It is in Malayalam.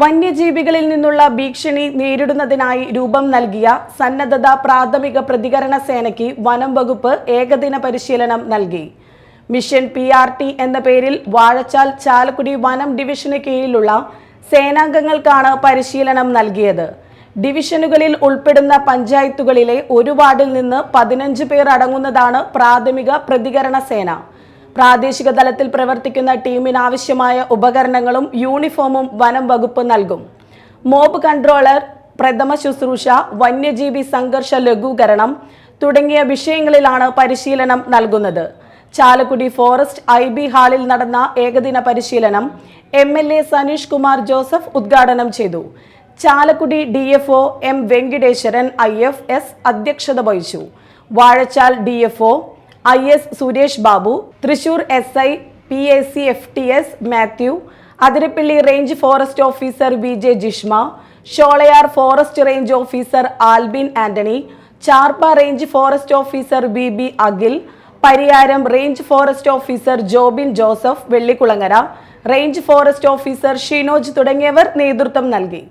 വന്യജീവികളിൽ നിന്നുള്ള ഭീഷണി നേരിടുന്നതിനായി രൂപം നൽകിയ സന്നദ്ധത പ്രാഥമിക പ്രതികരണ സേനയ്ക്ക് വനം വകുപ്പ് ഏകദിന പരിശീലനം നൽകി. മിഷൻ പി ആർ ടി എന്ന പേരിൽ വാഴച്ചാൽ ചാലക്കുടി വനം ഡിവിഷന് കീഴിലുള്ള സേനാംഗങ്ങൾക്കാണ് പരിശീലനം നൽകിയത്. ഡിവിഷനുകളിൽ ഉൾപ്പെടുന്ന പഞ്ചായത്തുകളിലെ ഒരു വാർഡിൽ നിന്ന് പതിനഞ്ച് പേർ അടങ്ങുന്നതാണ് പ്രാഥമിക പ്രതികരണ സേന. പ്രാദേശിക തലത്തിൽ പ്രവർത്തിക്കുന്ന ടീമിനാവശ്യമായ ഉപകരണങ്ങളും യൂണിഫോമും വനം വകുപ്പ് നൽകും. മോബ് കൺട്രോളർ പ്രഥമ ശുശ്രൂഷ വന്യജീവി സംഘർഷ ലഘൂകരണം തുടങ്ങിയ വിഷയങ്ങളിലാണ് പരിശീലനം നൽകുന്നത്. ചാലക്കുടി ഫോറസ്റ്റ് ഐ ബി ഹാളിൽ നടന്ന ഏകദിന പരിശീലനം M L A Saneesh Kumar Joseph ഉദ്ഘാടനം ചെയ്തു. Chalakudy D F O M Venkateswaran I F S അധ്യക്ഷത വഹിച്ചു. Vazhachal D F O I S Suresh Babu Thrissur S I P A C F T S Mathew Athirappilly range forest officer V J Jishma Sholayar forest range officer Albin Antony Charpa range forest officer B B Akhil Pariyaram range forest officer Jobin Joseph Vellikulangara range forest officer Shinoj തുടങ്ങിയവർ നേതൃത്വം നൽകി.